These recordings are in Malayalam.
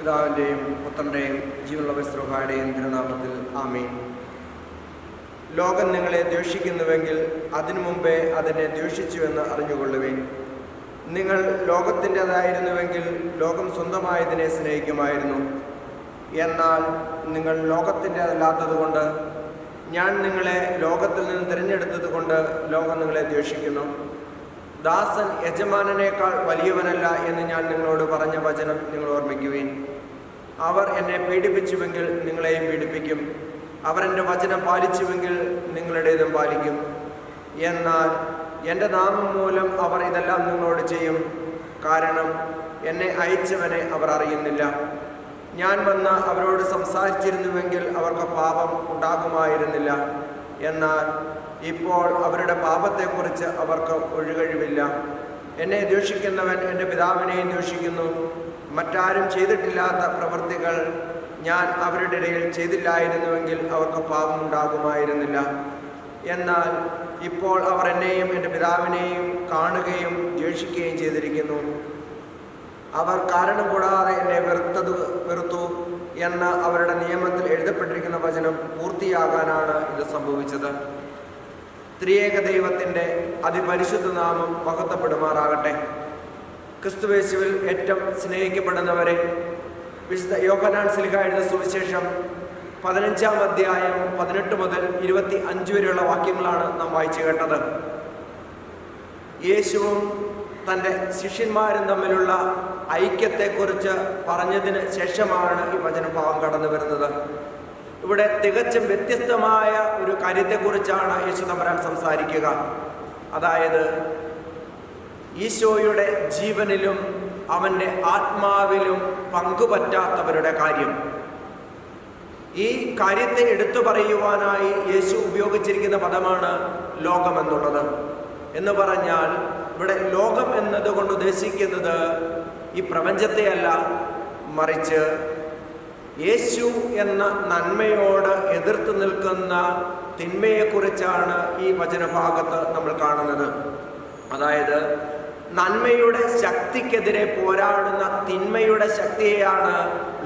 പിതാവിന്റെയും പുത്രന്റെയും ജീവനുള്ള വിശ്രഹായുടെയും തിരുനാമത്തിൽ ആമീൻ. ലോകം നിങ്ങളെ ദ്വേഷിക്കുന്നുവെങ്കിൽ അതിനു മുമ്പേ അതിനെ ദ്വേഷിച്ചുവെന്ന് അറിഞ്ഞുകൊള്ളുവേൻ. നിങ്ങൾ ലോകത്തിന്റെതായിരുന്നുവെങ്കിൽ ലോകം സ്വന്തമായതിനെ സ്നേഹിക്കുമായിരുന്നു. എന്നാൽ നിങ്ങൾ ലോകത്തിന്റെതല്ലാത്തതുകൊണ്ട് ഞാൻ നിങ്ങളെ ലോകത്തിൽ നിന്ന് തിരഞ്ഞെടുത്തത് ലോകം നിങ്ങളെ ദ്വേഷിക്കുന്നു. ദാസൻ യജമാനനേക്കാൾ വലിയവനല്ല എന്ന് ഞാൻ നിങ്ങളോട് പറഞ്ഞ വചനം നിങ്ങൾ ഓർമ്മിക്കുവീൻ. അവർ എന്നെ പീഡിപ്പിച്ചുവെങ്കിൽ നിങ്ങളെയും പീഡിപ്പിക്കും. അവർ എന്റെ വചനം പാലിച്ചുവെങ്കിൽ നിങ്ങളുടേതും പാലിക്കും. എന്നാൽ എന്റെ നാമം മൂലം അവർ ഇതെല്ലാം നിങ്ങളോട് ചെയ്യും. കാരണം എന്നെ അയച്ചവനെ അവർ അറിയുന്നില്ല. ഞാൻ വന്ന് അവരോട് സംസാരിച്ചിരുന്നുവെങ്കിൽ അവർക്ക് പാപം ഉണ്ടാകുമായിരുന്നില്ല. എന്നാൽ ഇപ്പോൾ അവരുടെ പാപത്തെക്കുറിച്ച് അവർക്ക് ഒഴികഴിവില്ല. എന്നെ ദ്വേഷിക്കുന്നവൻ എന്റെ പിതാവിനെയും ദ്വേഷിക്കുന്നു. മറ്റാരും ചെയ്തിട്ടില്ലാത്ത പ്രവൃത്തികൾ ഞാൻ അവരുടെ ഇടയിൽ ചെയ്തില്ലായിരുന്നുവെങ്കിൽ അവർക്ക് പാപം ഉണ്ടാകുമായിരുന്നില്ല. എന്നാൽ ഇപ്പോൾ അവർ എന്നെയും എന്റെ പിതാവിനെയും കാണുകയും ദ്വേഷിക്കുകയും ചെയ്തിരിക്കുന്നു. അവർ കാരണം കൂടാതെ എന്നെ വെറുത്തത് വെറുത്തു എന്ന അവരുടെ നിയമത്തിൽ എഴുതപ്പെട്ടിരിക്കുന്ന വചനം പൂർത്തിയാകാനാണ് ഇത് സംഭവിച്ചത്. ത്രിയേക ദൈവത്തിന്റെ അതിപരിശുദ്ധ നാമം മഹത്വപ്പെടുമാറാകട്ടെ. ക്രിസ്തുവേശുവിൽ ഏറ്റവും സ്നേഹിക്കപ്പെടുന്നവരെ വിശുദ്ധ യോഹനാൻ സിലിഹ എഴുതുന്ന സുവിശേഷം പതിനഞ്ചാം അധ്യായം പതിനെട്ട് മുതൽ ഇരുപത്തി അഞ്ച് വരെയുള്ള വാക്യങ്ങളാണ് നാം വായിച്ചു കേട്ടത്. യേശുവും തന്റെ ശിഷ്യന്മാരും തമ്മിലുള്ള ഐക്യത്തെക്കുറിച്ച് പറഞ്ഞതിന് ശേഷമാണ് ഈ വചനഭാവം കടന്നു വരുന്നത്. ഇവിടെ തികച്ചും വ്യത്യസ്തമായ ഒരു കാര്യത്തെക്കുറിച്ചാണ് യേശു തമ്പരാൻ സംസാരിക്കുക. അതായത് ഈശോയുടെ ജീവനിലും അവന്റെ ആത്മാവിലും പങ്കുപറ്റാത്തവരുടെ കാര്യം. ഈ കാര്യത്തെ എടുത്തു പറയുവാനായി യേശു ഉപയോഗിച്ചിരിക്കുന്ന പദമാണ് ലോകമെന്നുള്ളത്. എന്ന് പറഞ്ഞാൽ ഇവിടെ ലോകം എന്നതുകൊണ്ട് ഉദ്ദേശിക്കുന്നത് ഈ പ്രപഞ്ചത്തെയല്ല മറിച്ച് യേശു എന്ന നന്മയോട് എതിർത്ത് നിൽക്കുന്ന തിന്മയെക്കുറിച്ചാണ് ഈ വചനഭാഗത്ത് നമ്മൾ കാണുന്നത്. അതായത് നന്മയുടെ ശക്തിക്കെതിരെ പോരാടുന്ന തിന്മയുടെ ശക്തിയെയാണ്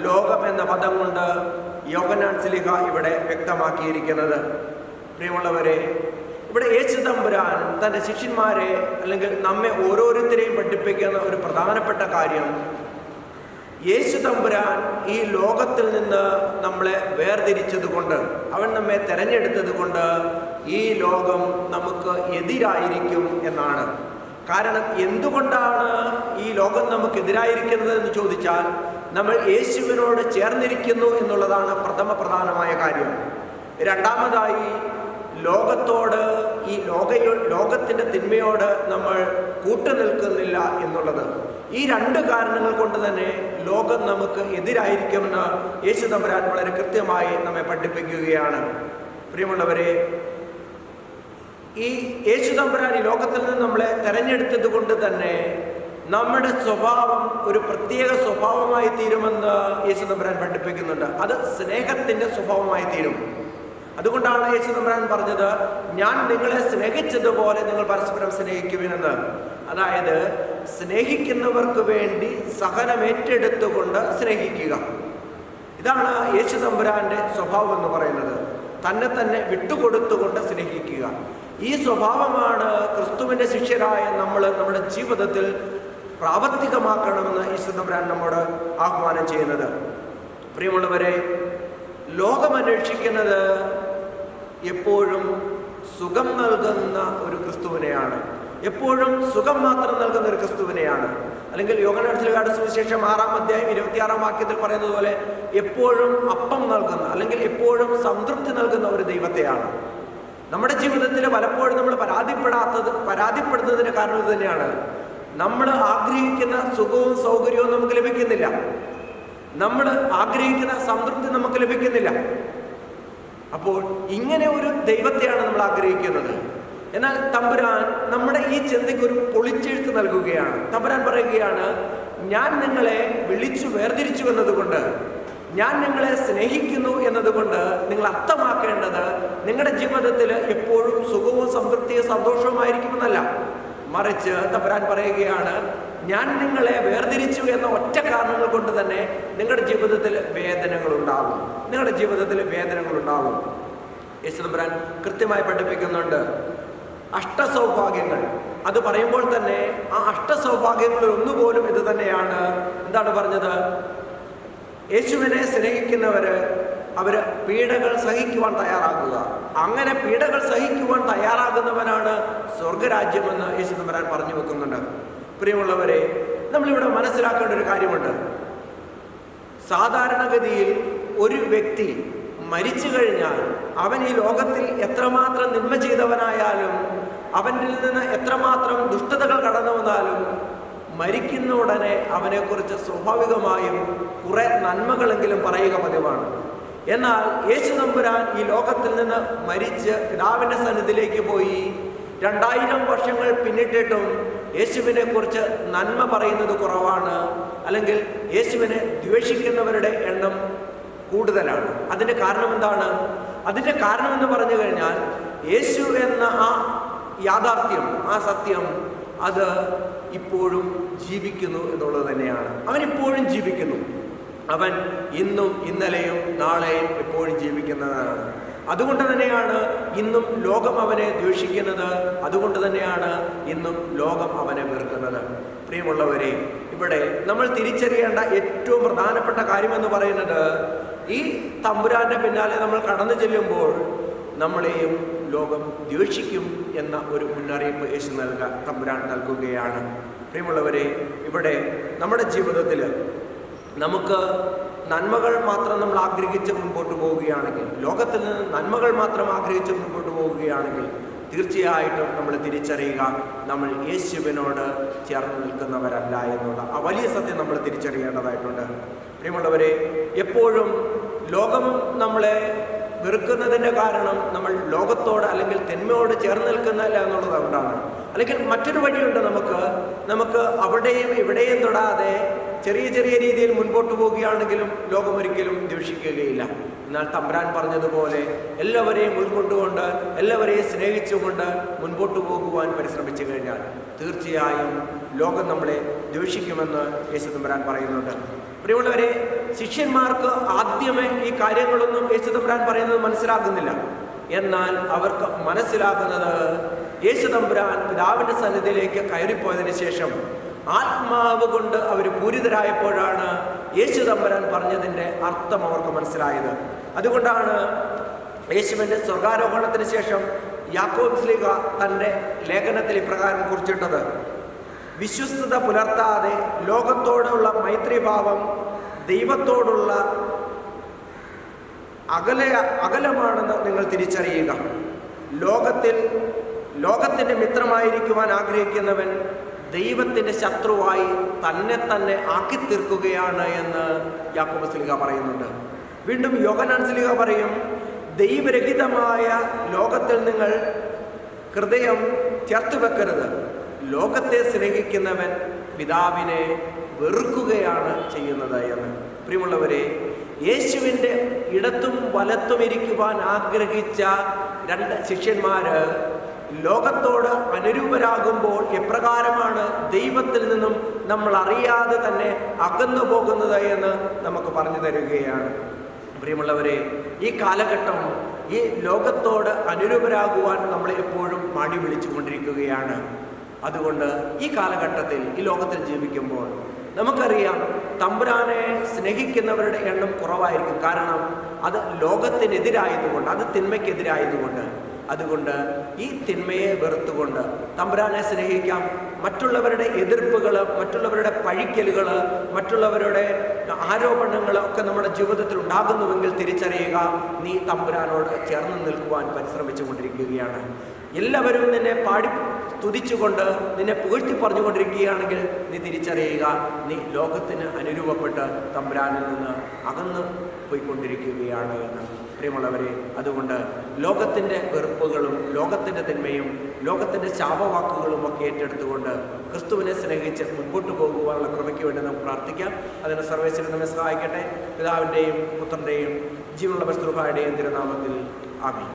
ലോകം എന്ന പദം കൊണ്ട് യോഗനാൻ സിലിഹ ഇവിടെ വ്യക്തമാക്കിയിരിക്കുന്നത്. പ്രിയമുള്ളവരെ ഇവിടെ യേശു തമ്പുരാൻ തന്റെ ശിഷ്യന്മാരെ അല്ലെങ്കിൽ നമ്മെ ഓരോരുത്തരെയും പഠിപ്പിക്കുന്ന ഒരു പ്രധാനപ്പെട്ട കാര്യം യേശു തമ്പുരാൻ ഈ ലോകത്തിൽ നിന്ന് നമ്മളെ വേർതിരിച്ചത് കൊണ്ട് അവൻ നമ്മെ തെരഞ്ഞെടുത്തത് കൊണ്ട് ഈ ലോകം നമുക്ക് എതിരായിരിക്കും എന്നാണ്. കാരണം എന്തുകൊണ്ടാണ് ഈ ലോകം നമുക്കെതിരായിരിക്കുന്നത് എന്ന് ചോദിച്ചാൽ നമ്മൾ യേശുവിനോട് ചേർന്നിരിക്കുന്നു എന്നുള്ളതാണ് പ്രഥമ പ്രധാനമായ കാര്യം. രണ്ടാമതായി ലോകത്തോട് ഈ ലോക ലോകത്തിന്റെ തിന്മയോട് നമ്മൾ കൂട്ടുനിൽക്കുന്നില്ല എന്നുള്ളത്. ഈ രണ്ട് കാരണങ്ങൾ കൊണ്ട് തന്നെ ലോകം നമുക്ക് എതിരായിരിക്കുമെന്ന് യേശു തമ്പുരാൻ വളരെ കൃത്യമായി നമ്മെ പഠിപ്പിക്കുകയാണ്. പ്രിയമുള്ളവരെ ഈ യേശു തമ്പുരാൻ ഈ ലോകത്തിൽ നിന്ന് നമ്മളെ തെരഞ്ഞെടുത്തത് കൊണ്ട് തന്നെ നമ്മുടെ സ്വഭാവം ഒരു പ്രത്യേക സ്വഭാവമായി തീരുമെന്ന് യേശു തമ്പുരാൻ പഠിപ്പിക്കുന്നുണ്ട്. അത് സ്നേഹത്തിന്റെ സ്വഭാവമായി തീരും. അതുകൊണ്ടാണ് യേശു തമ്പുരാൻ പറഞ്ഞത് ഞാൻ നിങ്ങളെ സ്നേഹിച്ചതുപോലെ നിങ്ങൾ പരസ്പരം സ്നേഹിക്കുവിനെന്ന്. അതായത് സ്നേഹിക്കുന്നവർക്ക് വേണ്ടി സഹനം ഏറ്റെടുത്തുകൊണ്ട് സ്നേഹിക്കുക. ഇതാണ് യേശു തമ്പുരാന്റെ സ്വഭാവം എന്ന് പറയുന്നത്. തന്നെ തന്നെ വിട്ടുകൊടുത്തുകൊണ്ട് സ്നേഹിക്കുക. ഈ സ്വഭാവമാണ് ക്രിസ്തുവിന്റെ ശിഷ്യരായ നമ്മൾ നമ്മുടെ ജീവിതത്തിൽ പ്രാവർത്തികമാക്കണമെന്ന് ഈശ്വരൻ നമ്മോട് ആഹ്വാനം ചെയ്യുന്നത്. പ്രിയമുള്ളവരെ ലോകമന്വേഷിക്കുന്നത് എപ്പോഴും സുഖം നൽകുന്ന ഒരു ക്രിസ്തുവിനെയാണ്. എപ്പോഴും സുഖം മാത്രം നൽകുന്ന ഒരു ക്രിസ്തുവിനെയാണ്. അല്ലെങ്കിൽ യോഗനാഥിലുകാട് സുവിശേഷം ആറാം അധ്യായം ഇരുപത്തിയാറാം വാക്യത്തിൽ പറയുന്നത് പോലെ എപ്പോഴും അപ്പം നൽകുന്ന അല്ലെങ്കിൽ എപ്പോഴും സംതൃപ്തി നൽകുന്ന ഒരു ദൈവത്തെയാണ്. നമ്മുടെ ജീവിതത്തിൽ പലപ്പോഴും നമ്മൾ പരാതിപ്പെടാത്തത് പരാതിപ്പെടുന്നതിന് കാരണം ഇത് തന്നെയാണ്. നമ്മൾ ആഗ്രഹിക്കുന്ന സുഖവും സൗകര്യവും നമുക്ക് ലഭിക്കുന്നില്ല. നമ്മൾ ആഗ്രഹിക്കുന്ന സംതൃപ്തി നമുക്ക് ലഭിക്കുന്നില്ല. അപ്പോൾ ഇങ്ങനെ ഒരു ദൈവത്തെയാണ് നമ്മൾ ആഗ്രഹിക്കുന്നത്. എന്നാൽ തമ്പുരാൻ നമ്മുടെ ഈ ചിന്തയ്ക്ക് ഒരു പൊളിച്ചെഴുത്ത് നൽകുകയാണ്. തമ്പുരാൻ പറയുകയാണ് ഞാൻ നിങ്ങളെ വിളിച്ചു വേർതിരിച്ചു എന്നതുകൊണ്ട് ഞാൻ നിങ്ങളെ സ്നേഹിക്കുന്നു എന്നതുകൊണ്ട് നിങ്ങൾ അർത്ഥമാക്കേണ്ടത് നിങ്ങളുടെ ജീവിതത്തിൽ എപ്പോഴും സുഖവും സംതൃപ്തിയും സന്തോഷവുമായിരിക്കുമെന്നല്ല. മറിച്ച് തമ്പുരാൻ പറയുകയാണ് ഞാൻ നിങ്ങളെ വേർതിരിച്ചു എന്ന ഒറ്റ കാരണങ്ങൾ കൊണ്ട് തന്നെ നിങ്ങളുടെ ജീവിതത്തിൽ വേദനകൾ ഉണ്ടാകും നിങ്ങളുടെ ജീവിതത്തിൽ വേദനകൾ ഉണ്ടാകും യേശുദമ്പുരാൻ കൃത്യമായി പഠിപ്പിക്കുന്നുണ്ട്. അഷ്ടസൗഭാഗ്യങ്ങൾ. അത് പറയുമ്പോൾ തന്നെ ആ അഷ്ടസൗഭാഗ്യങ്ങളിൽ ഒന്നുപോലും ഇത് തന്നെയാണ്. എന്താണ് പറഞ്ഞത്? യേശുവിനെ സ്നേഹിക്കുന്നവർ അവർ പീഡകൾ സഹിക്കുവാൻ തയ്യാറാകുക. അങ്ങനെ പീഡകൾ സഹിക്കുവാൻ തയ്യാറാകുന്നവനാണ് സ്വർഗരാജ്യമെന്ന് യേശു തമ്പരാൻ പറഞ്ഞു വെക്കുന്നുണ്ട്. പ്രിയമുള്ളവരെ നമ്മളിവിടെ മനസ്സിലാക്കേണ്ട ഒരു കാര്യമുണ്ട്. സാധാരണഗതിയിൽ ഒരു വ്യക്തി മരിച്ചു കഴിഞ്ഞാൽ അവൻ ഈ ലോകത്തിൽ എത്രമാത്രം നിന്മ ചെയ്തവനായാലും അവനിൽ നിന്ന് എത്രമാത്രം ദുഷ്ടതകൾ കടന്നു വന്നാലും മരിക്കുന്ന ഉടനെ അവനെക്കുറിച്ച് സ്വാഭാവികമായും കുറേ നന്മകളെങ്കിലും പറയുക പതിവാണ്. എന്നാൽ യേശു നമ്പുരാൻ ഈ ലോകത്തിൽ നിന്ന് മരിച്ച് പിതാവിന്റെ സന്നിധിയിലേക്ക് പോയി രണ്ടായിരം വർഷങ്ങൾ പിന്നിട്ടിട്ടും യേശുവിനെ കുറിച്ച് നന്മ പറയുന്നത് കുറവാണ് അല്ലെങ്കിൽ യേശുവിനെ ദ്വേഷിക്കുന്നവരുടെ എണ്ണം കൂടുതലാണ്. അതിന്റെ കാരണം എന്താണ്? അതിന്റെ കാരണം എന്ന് പറഞ്ഞു കഴിഞ്ഞാൽ യേശു എന്ന ആ യാഥാർത്ഥ്യം ആ സത്യം അത് ഇപ്പോഴും ജീവിക്കുന്നു എന്നുള്ളത് തന്നെയാണ്. അവൻ ഇപ്പോഴും ജീവിക്കുന്നു. അവൻ ഇന്നും ഇന്നലെയും നാളെയും എപ്പോഴും ജീവിക്കുന്നതാണ്. അതുകൊണ്ട് തന്നെയാണ് ഇന്നും ലോകം അവനെ ദ്വേഷിക്കുന്നത്. അതുകൊണ്ട് തന്നെയാണ് ഇന്നും ലോകം അവനെ വെറുക്കുന്നത്. പ്രിയമുള്ളവരെ ഇവിടെ നമ്മൾ തിരിച്ചറിയേണ്ട ഏറ്റവും പ്രധാനപ്പെട്ട കാര്യമെന്ന് പറയുന്നത് ഈ തമ്പുരാന്റെ പിന്നാലെ നമ്മൾ കടന്നു ചെല്ലുമ്പോൾ നമ്മളെയും ലോകം ദ്വേഷിക്കും എന്ന ഒരു മുന്നറിയിപ്പ് യേശു നൽക തമ്പുരാൻ നൽകുകയാണ്. പ്രിയമുള്ളവരെ ഇവിടെ നമ്മുടെ ജീവിതത്തിൽ നമുക്ക് നന്മകൾ മാത്രം നമ്മൾ ആഗ്രഹിച്ച് മുൻപോട്ട് പോവുകയാണെങ്കിൽ ലോകത്തിൽ നിന്ന് നന്മകൾ മാത്രം ആഗ്രഹിച്ച് മുൻപോട്ട് പോവുകയാണെങ്കിൽ തീർച്ചയായിട്ടും നമ്മൾ തിരിച്ചറിയുക നമ്മൾ യേശുവിനോട് ചേർന്ന് നിൽക്കുന്നവരല്ല എന്നുള്ള ആ വലിയ സത്യം നമ്മൾ തിരിച്ചറിയേണ്ടതായിട്ടുണ്ട്. പ്രിയമുള്ളവരെ എപ്പോഴും ലോകം നമ്മളെ വെറുക്കുന്നതിന്റെ കാരണം നമ്മൾ ലോകത്തോട് അല്ലെങ്കിൽ തിന്മയോട് ചേർന്ന് നിൽക്കുന്നില്ല എന്നുള്ളത് അതുകൊണ്ടാണ്. അല്ലെങ്കിൽ മറ്റൊരു വഴിയുണ്ട് നമുക്ക്. നമുക്ക് അവിടെയും ഇവിടെയും തൊടാതെ ചെറിയ ചെറിയ രീതിയിൽ മുൻപോട്ട് പോവുകയാണെങ്കിലും ലോകമൊരിക്കലും ഒരിക്കലും ദ്വേഷിക്കുകയില്ല എന്നാൽ തമ്പ്രാൻ പറഞ്ഞതുപോലെ എല്ലാവരെയും ഉൾക്കൊണ്ടുകൊണ്ട് എല്ലാവരെയും സ്നേഹിച്ചുകൊണ്ട് മുൻപോട്ട് പോകുവാൻ പരിശ്രമിച്ചു കഴിഞ്ഞാൽ തീർച്ചയായും ലോകം നമ്മളെ ദ്വേഷിക്കുമെന്ന് യേശു തമ്പുരാൻ പറയുന്നുണ്ട്. പ്രിയമുള്ളവരെ ശിഷ്യന്മാർക്ക് ആദ്യമേ ഈ കാര്യങ്ങളൊന്നും യേശു തമ്പുരാൻ പറയുന്നത് മനസ്സിലാക്കുന്നില്ല എന്നാൽ അവർക്ക് മനസ്സിലാക്കുന്നത് യേശു തമ്പുരാൻ പിതാവിന്റെ സന്നിധിയിലേക്ക് കയറിപ്പോയതിനു ശേഷം ആത്മാവ് കൊണ്ട് അവർ പൂരിതരായപ്പോഴാണ് യേശു തമ്പരാൻ പറഞ്ഞതിന്റെ അർത്ഥം അവർക്ക് മനസ്സിലായത്. അതുകൊണ്ടാണ് യേശുവിന്റെ സ്വർഗാരോഹണത്തിന് ശേഷം യാക്കോബ് സ്ലീഗ തന്റെ ലേഖനത്തിൽ ഇപ്രകാരം കുറിച്ചിട്ടത്. വിശ്വസ്തത പുലർത്താതെ ലോകത്തോടുള്ള മൈത്രിഭാവം ദൈവത്തോടുള്ള അകല അകലമാണെന്ന് നിങ്ങൾ തിരിച്ചറിയുക. ലോകത്തിൽ ലോകത്തിന്റെ മിത്രമായിരിക്കുവാൻ ആഗ്രഹിക്കുന്നവൻ ദൈവത്തിന്റെ ശത്രുവായി തന്നെ തന്നെ ആക്കി തീർക്കുകയാണ് എന്ന് യാക്കോബ് സ്ലിഹ പറയുന്നുണ്ട്. വീണ്ടും യോഗനാൻ സ്ലിഹ പറയും ദൈവരഹിതമായ ലോകത്തിൽ നിങ്ങൾ ഹൃദയം ചേർത്ത് വെക്കരുത്. ലോകത്തെ സ്നേഹിക്കുന്നവൻ പിതാവിനെ വെറുക്കുകയാണ് ചെയ്യുന്നത് എന്ന്. പ്രിയമുള്ളവരെ യേശുവിന്റെ ഇടത്തും വലത്തും ഇരിക്കുവാൻ ആഗ്രഹിച്ച രണ്ട് ശിഷ്യന്മാര് ലോകത്തോട് അനുരൂപരാകുമ്പോൾ എപ്രകാരമാണ് ദൈവത്തിൽ നിന്നും നമ്മൾ അറിയാതെ തന്നെ അകന്നു പോകുന്നത് എന്ന് നമുക്ക് പറഞ്ഞു തരികയാണ്. പ്രിയമുള്ളവരെ ഈ കാലഘട്ടം ഈ ലോകത്തോട് അനുരൂപരാകുവാൻ നമ്മൾ എപ്പോഴും മടി വിളിച്ചുകൊണ്ടിരിക്കുകയാണ്. അതുകൊണ്ട് ഈ കാലഘട്ടത്തിൽ ഈ ലോകത്തിൽ ജീവിക്കുമ്പോൾ നമുക്കറിയാം തമ്പുരാനെ സ്നേഹിക്കുന്നവരുടെ എണ്ണം കുറവായിരിക്കും. കാരണം അത് ലോകത്തിനെതിരായതുകൊണ്ട് അത് തിന്മയ്ക്കെതിരായതുകൊണ്ട് അതുകൊണ്ട് ഈ തിന്മയെ വെറുത്തുകൊണ്ട് തമ്പുരാനെ സ്നേഹിക്കാം. മറ്റുള്ളവരുടെ എതിർപ്പുകൾ മറ്റുള്ളവരുടെ പഴിക്കലുകൾ മറ്റുള്ളവരുടെ ആരോപണങ്ങൾ ഒക്കെ നമ്മുടെ ജീവിതത്തിൽ ഉണ്ടാകുന്നുവെങ്കിൽ തിരിച്ചറിയുക നീ തമ്പുരാനോട് ചേർന്ന് നിൽക്കുവാൻ പരിശ്രമിച്ചു കൊണ്ടിരിക്കുകയാണ്. എല്ലാവരും നിന്നെ പാടി സ്തുതിച്ചുകൊണ്ട് നിന്നെ പുകഴ്ത്തി പറഞ്ഞുകൊണ്ടിരിക്കുകയാണെങ്കിൽ നീ തിരിച്ചറിയുക നീ ലോകത്തിന് അനുരൂപപ്പെട്ട് തമ്പുരാനിൽ നിന്ന് അകന്ന് പോയിക്കൊണ്ടിരിക്കുകയാണ് എന്ന്. പ്രിയമുള്ളവരെ അതുകൊണ്ട് ലോകത്തിന്റെ വെറുപ്പുകളും ലോകത്തിന്റെ തിന്മയും ലോകത്തിന്റെ ശാപവാക്കുകളും ഒക്കെ ഏറ്റെടുത്തുകൊണ്ട് ക്രിസ്തുവിനെ സ്നേഹിച്ച് മുൻപോട്ട് പോകുവാനുള്ള കൃപയ്ക്ക് വേണ്ടി നമുക്ക് പ്രാർത്ഥിക്കാം. അതിന് സർവേശ്വരൻ നമ്മെ സഹായിക്കട്ടെ. പിതാവിന്റെയും പുത്രന്റെയും ജീവനുള്ള വസ്തുഹായുടെയും തിരുനാമത്തിൽ ആമീൻ.